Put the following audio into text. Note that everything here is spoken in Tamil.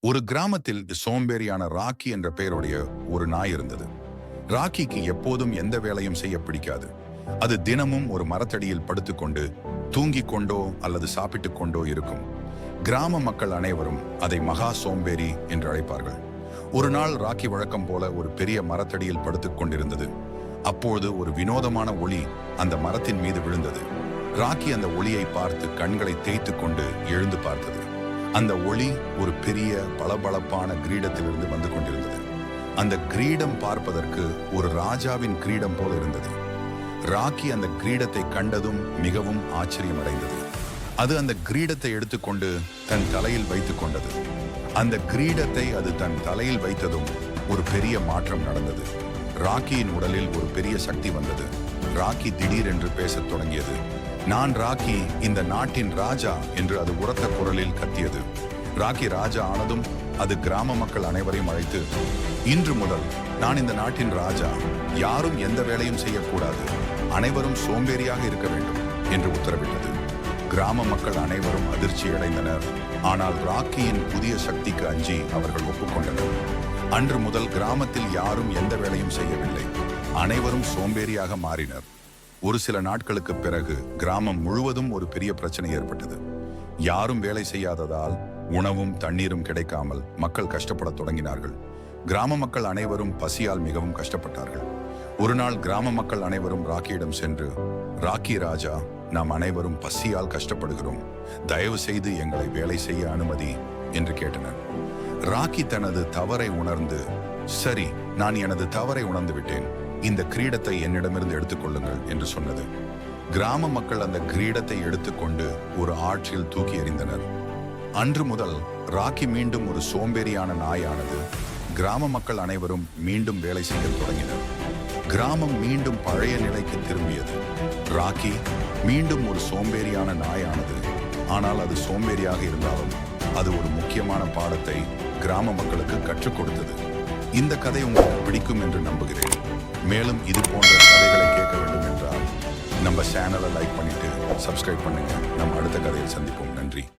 ஒரு கிராமத்தில் சோம்பேறியான ராக்கி என்ற பெயருடைய ஒரு நாய் இருந்தது. ராக்கிக்கு எப்போதும் எந்த வேலையும் செய்ய பிடிக்காது. அது தினமும் ஒரு மரத்தடியில் படுத்துக்கொண்டு தூங்கிக் கொண்டோ அல்லது சாப்பிட்டுக் கொண்டோ இருக்கும். கிராம மக்கள் அனைவரும் அதை மகா சோம்பேறி என்று அழைப்பார்கள். ஒரு நாள் ராக்கி வழக்கம் போல ஒரு பெரிய மரத்தடியில் படுத்துக் கொண்டிருந்தது. அப்போது ஒரு வினோதமான ஒளி அந்த மரத்தின் மீது விழுந்தது. ராக்கி அந்த ஒளியை பார்த்து கண்களை தேய்த்து கொண்டு எழுந்து பார்த்தது. அந்த ஒளி ஒரு பெரிய பளபளப்பான கிரீடத்திலிருந்து வந்து கொண்டிருந்தது. அந்த கிரீடம் பார்ப்பதற்கு ஒரு ராஜாவின் கிரீடம் போல இருந்தது. ராக்கி அந்த கிரீடத்தை கண்டதும் மிகவும் ஆச்சரியமடைந்தது. அது அந்த கிரீடத்தை எடுத்துக்கொண்டு தன் தலையில் வைத்துக் கொண்டது. அந்த கிரீடத்தை அது தன் தலையில் வைத்ததும் ஒரு பெரிய மாற்றம் நடந்தது. ராக்கியின் உடலில் ஒரு பெரிய சக்தி வந்தது. ராக்கி திடீரென்று பேசத் தொடங்கியது. நான் ராக்கி இந்த நாட்டின் ராஜா என்று அது உரத்த குரலில் கத்தியது. ராக்கி ராஜா ஆனதும் அது கிராம மக்கள் அனைவரையும் அழைத்து இன்று முதல் நான் இந்த நாட்டின் ராஜா. யாரும் எந்த வேலையும் செய்யக்கூடாது. அனைவரும் சோம்பேறியாக இருக்க வேண்டும் என்று உத்தரவிட்டது. கிராம மக்கள் அனைவரும் அதிர்ச்சி அடைந்தனர். ஆனால் ராக்கியின் புதிய சக்திக்கு அஞ்சி அவர்கள் ஒப்புக்கொண்டனர். அன்று முதல் கிராமத்தில் யாரும் எந்த வேலையும் செய்யவில்லை. அனைவரும் சோம்பேறியாக மாறினர். ஒரு சில நாட்களுக்கு பிறகு கிராமம் முழுவதும் ஒரு பெரிய பிரச்சனை ஏற்பட்டது. யாரும் வேலை செய்யாததால் உணவும் தண்ணீரும் கிடைக்காமல் மக்கள் கஷ்டப்படத் தொடங்கினார்கள். கிராம மக்கள் அனைவரும் பசியால் மிகவும் கஷ்டப்பட்டார்கள். ஒரு நாள் கிராம மக்கள் அனைவரும் ராக்கியிடம் சென்று ராக்கி ராஜா நாம் அனைவரும் பசியால் கஷ்டப்படுகிறோம். தயவு செய்து எங்களை வேலை செய்ய அனுமதி என்று கேட்டனர். ராக்கி தனது தவறை உணர்ந்து சரி நான் எனது தவறை உணர்ந்து விட்டேன். இந்த கிரீடத்தை என்னிடமிருந்து எடுத்துக்கொள்ளுங்கள் என்று சொன்னது. கிராம மக்கள் அந்த கிரீடத்தை எடுத்துக்கொண்டு ஒரு ஆற்றில் தூக்கி எறிந்தனர். அன்று முதல் ராக்கி மீண்டும் ஒரு சோம்பேறியான நாயானது கிராம மக்கள் அனைவரும் மீண்டும் வேலை செய்ய தொடங்கினர். கிராமம் மீண்டும் பழைய நிலைக்கு திரும்பியது. ராக்கி மீண்டும் ஒரு சோம்பேறியான நாயானது. ஆனால் அது சோம்பேறியாக இருந்தாலும் அது ஒரு முக்கியமான பாடத்தை கிராம மக்களுக்கு கற்றுக் கொடுத்தது. இந்த கதை உங்களுக்கு பிடிக்கும் என்று நம்புகிறேன். மேலும் இது போன்ற கதைகளை கேட்க வேண்டும் என்றால் நம்ம சேனலை லைக் பண்ணிட்டு சப்ஸ்கிரைப் பண்ணுங்க. நம்ம அடுத்த கதையில் சந்திப்போம். நன்றி.